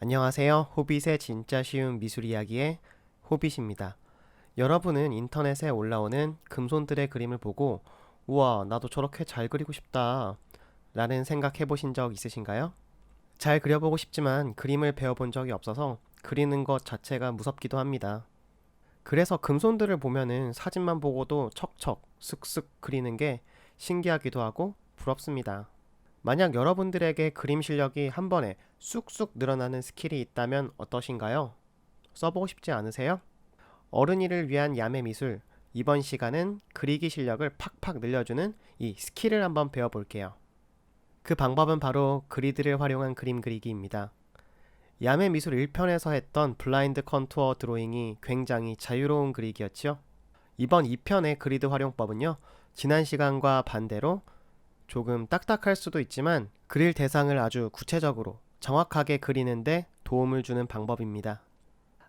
안녕하세요. 호빗의 진짜 쉬운 미술 이야기의 호빗입니다. 여러분은 인터넷에 올라오는 금손들의 그림을 보고 우와, 나도 저렇게 잘 그리고 싶다. 라는 생각 해 보신 적 있으신가요? 잘 그려보고 싶지만 그림을 배워본 적이 없어서 그리는 것 자체가 무섭기도 합니다. 그래서 금손들을 보면은 사진만 보고도 척척 쓱쓱 그리는 게 신기하기도 하고 부럽습니다. 만약 여러분들에게 그림 실력이 한 번에 쑥쑥 늘어나는 스킬이 있다면 어떠신가요? 써보고 싶지 않으세요? 어른이를 위한 야매 미술. 이번 시간은 그리기 실력을 팍팍 늘려주는 이 스킬을 한번 배워볼게요. 그 방법은 바로 그리드를 활용한 그림 그리기입니다. 야매 미술 1편에서 했던 블라인드 컨투어 드로잉이 굉장히 자유로운 그리기였죠. 이번 2편의 그리드 활용법은요, 지난 시간과 반대로 조금 딱딱할 수도 있지만 그릴 대상을 아주 구체적으로 정확하게 그리는데 도움을 주는 방법입니다.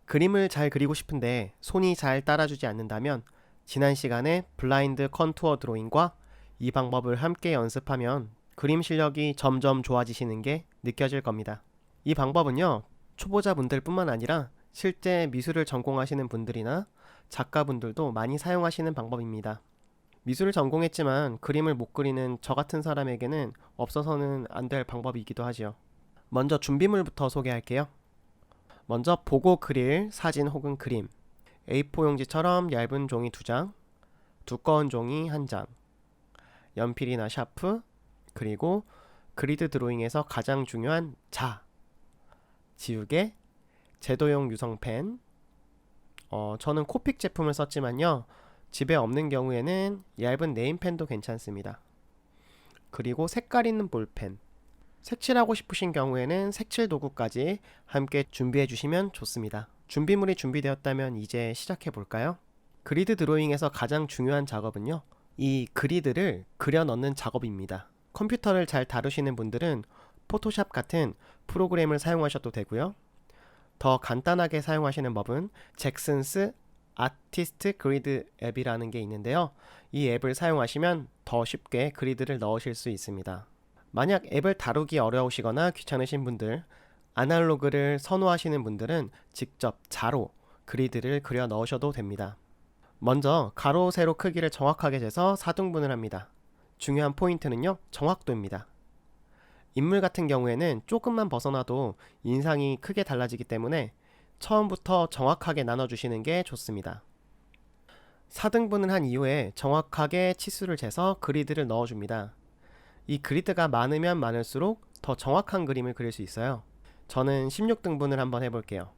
그림을 잘 그리고 싶은데 손이 잘 따라주지 않는다면 지난 시간에 블라인드 컨투어 드로잉과 이 방법을 함께 연습하면 그림 실력이 점점 좋아지시는 게 느껴질 겁니다. 이 방법은요, 초보자분들 뿐만 아니라 실제 미술을 전공하시는 분들이나 작가분들도 많이 사용하시는 방법입니다. 미술을 전공했지만 그림을 못 그리는 저 같은 사람에게는 없어서는 안 될 방법이기도 하지요. 먼저 준비물부터 소개할게요. 먼저 보고 그릴 사진 혹은 그림. A4 용지처럼 얇은 종이 2장, 두꺼운 종이 1장, 연필이나 샤프, 그리고 그리드 드로잉에서 가장 중요한 자, 지우개, 제도용 유성펜. 어, 저는 코픽 제품을 썼지만요. 집에 없는 경우에는 얇은 네임펜도 괜찮습니다. 그리고 색깔 있는 볼펜. 색칠하고 싶으신 경우에는 색칠 도구까지 함께 준비해 주시면 좋습니다. 준비물이 준비되었다면 이제 시작해 볼까요? 그리드 드로잉에서 가장 중요한 작업은요. 이 그리드를 그려 넣는 작업입니다. 컴퓨터를 잘 다루시는 분들은 포토샵 같은 프로그램을 사용하셔도 되고요. 더 간단하게 사용하시는 법은 잭슨스 아티스트 그리드 앱이라는 게 있는데요. 이 앱을 사용하시면 더 쉽게 그리드를 넣으실 수 있습니다. 만약 앱을 다루기 어려우시거나 귀찮으신 분들, 아날로그를 선호하시는 분들은 직접 자로 그리드를 그려 넣으셔도 됩니다. 먼저 가로, 세로 크기를 정확하게 재서 4등분을 합니다. 중요한 포인트는요, 정확도입니다. 인물 같은 경우에는 조금만 벗어나도 인상이 크게 달라지기 때문에 처음부터 정확하게 나눠주시는 게 좋습니다. 4등분을 한 이후에 정확하게 치수를 재서 그리드를 넣어줍니다. 이 그리드가 많으면 많을수록 더 정확한 그림을 그릴 수 있어요. 저는 16등분을 한번 해볼게요.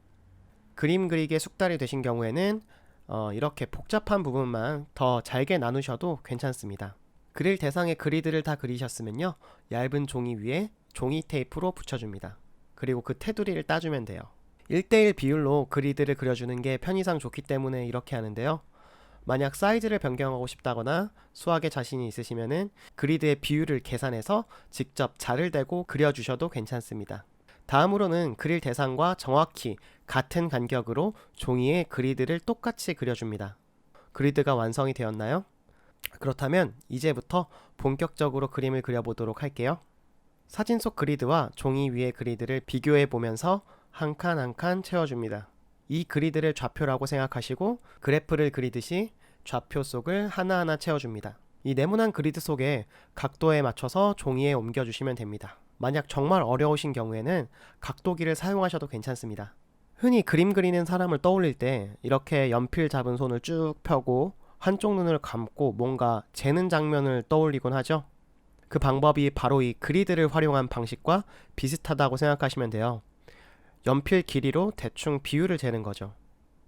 그림 그리기에 숙달이 되신 경우에는 어, 이렇게 복잡한 부분만 더 잘게 나누셔도 괜찮습니다. 그릴 대상의 그리드를 다 그리셨으면요. 얇은 종이 위에 종이 테이프로 붙여줍니다. 그리고 그 테두리를 따주면 돼요. 1대1 비율로 그리드를 그려주는 게 편의상 좋기 때문에 이렇게 하는데요. 만약 사이즈를 변경하고 싶다거나 수학에 자신이 있으시면은 그리드의 비율을 계산해서 직접 자를 대고 그려주셔도 괜찮습니다. 다음으로는 그릴 대상과 정확히 같은 간격으로 종이에 그리드를 똑같이 그려줍니다. 그리드가 완성이 되었나요? 그렇다면 이제부터 본격적으로 그림을 그려보도록 할게요. 사진 속 그리드와 종이 위의 그리드를 비교해 보면서 한 칸 한 칸 채워줍니다. 이 그리드를 좌표라고 생각하시고 그래프를 그리듯이 좌표 속을 하나하나 채워줍니다. 이 네모난 그리드 속에 각도에 맞춰서 종이에 옮겨주시면 됩니다. 만약 정말 어려우신 경우에는 각도기를 사용하셔도 괜찮습니다. 흔히 그림 그리는 사람을 떠올릴 때 이렇게 연필 잡은 손을 쭉 펴고 한쪽 눈을 감고 뭔가 재는 장면을 떠올리곤 하죠. 그 방법이 바로 이 그리드를 활용한 방식과 비슷하다고 생각하시면 돼요. 연필 길이로 대충 비율을 재는 거죠.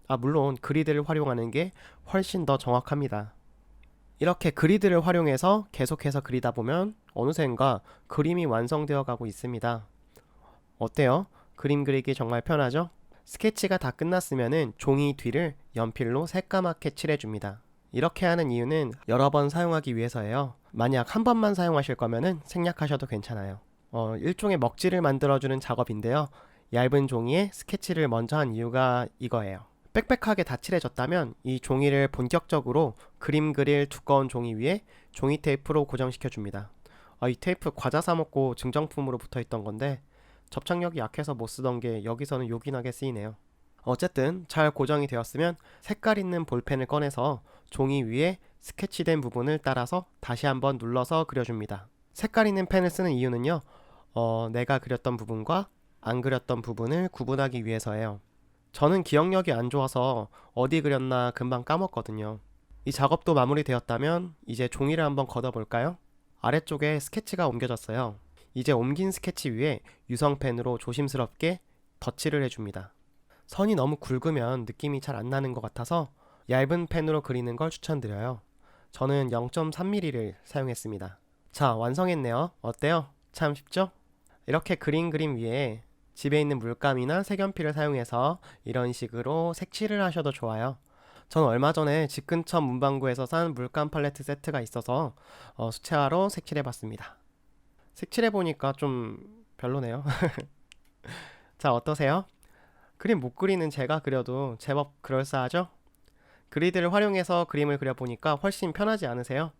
아, 물론 그리드를 활용하는 게 훨씬 더 정확합니다. 이렇게 그리드를 활용해서 계속해서 그리다 보면 어느샌가 그림이 완성되어 가고 있습니다. 어때요? 그림 그리기 정말 편하죠? 스케치가 다 끝났으면은 종이 뒤를 연필로 새까맣게 칠해줍니다. 이렇게 하는 이유는 여러 번 사용하기 위해서예요. 만약 한 번만 사용하실 거면은 생략하셔도 괜찮아요. 어, 일종의 먹지를 만들어주는 작업인데요. 얇은 종이에 스케치를 먼저 한 이유가 이거예요. 빽빽하게 다 칠해졌다면 이 종이를 본격적으로 그림 그릴 두꺼운 종이 위에 종이 테이프로 고정시켜 줍니다. 아, 이 테이프 과자 사 먹고 증정품으로 붙어 있던 건데 접착력이 약해서 못 쓰던 게 여기서는 요긴하게 쓰이네요. 어쨌든 잘 고정이 되었으면 색깔 있는 볼펜을 꺼내서 종이 위에 스케치된 부분을 따라서 다시 한번 눌러서 그려줍니다. 색깔 있는 펜을 쓰는 이유는요, 어, 내가 그렸던 부분과 안 그렸던 부분을 구분하기 위해서예요. 저는 기억력이 안 좋아서 어디 그렸나 금방 까먹거든요. 이 작업도 마무리되었다면 이제 종이를 한번 걷어볼까요? 아래쪽에 스케치가 옮겨졌어요. 이제 옮긴 스케치 위에 유성펜으로 조심스럽게 덧칠을 해줍니다. 선이 너무 굵으면 느낌이 잘 안 나는 것 같아서 얇은 펜으로 그리는 걸 추천드려요. 저는 0.3mm를 사용했습니다. 자, 완성했네요. 어때요? 참 쉽죠? 이렇게 그린 그림 위에 집에 있는 물감이나 색연필을 사용해서 이런 식으로 색칠을 하셔도 좋아요. 전 얼마 전에 집 근처 문방구에서 산 물감 팔레트 세트가 있어서 어, 수채화로 색칠해 봤습니다. 색칠해 보니까 좀 별로네요. 자, 어떠세요? 그림 못 그리는 제가 그려도 제법 그럴싸하죠? 그리드를 활용해서 그림을 그려보니까 훨씬 편하지 않으세요?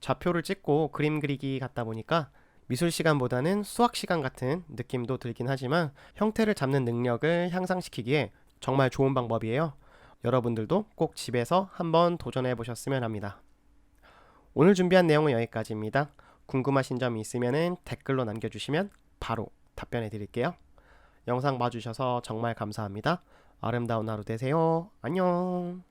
좌표를 찍고 그림 그리기 같다 보니까 미술 시간보다는 수학 시간 같은 느낌도 들긴 하지만 형태를 잡는 능력을 향상시키기에 정말 좋은 방법이에요. 여러분들도 꼭 집에서 한번 도전해 보셨으면 합니다. 오늘 준비한 내용은 여기까지입니다. 궁금하신 점이 있으면 댓글로 남겨주시면 바로 답변해 드릴게요. 영상 봐주셔서 정말 감사합니다. 아름다운 하루 되세요. 안녕.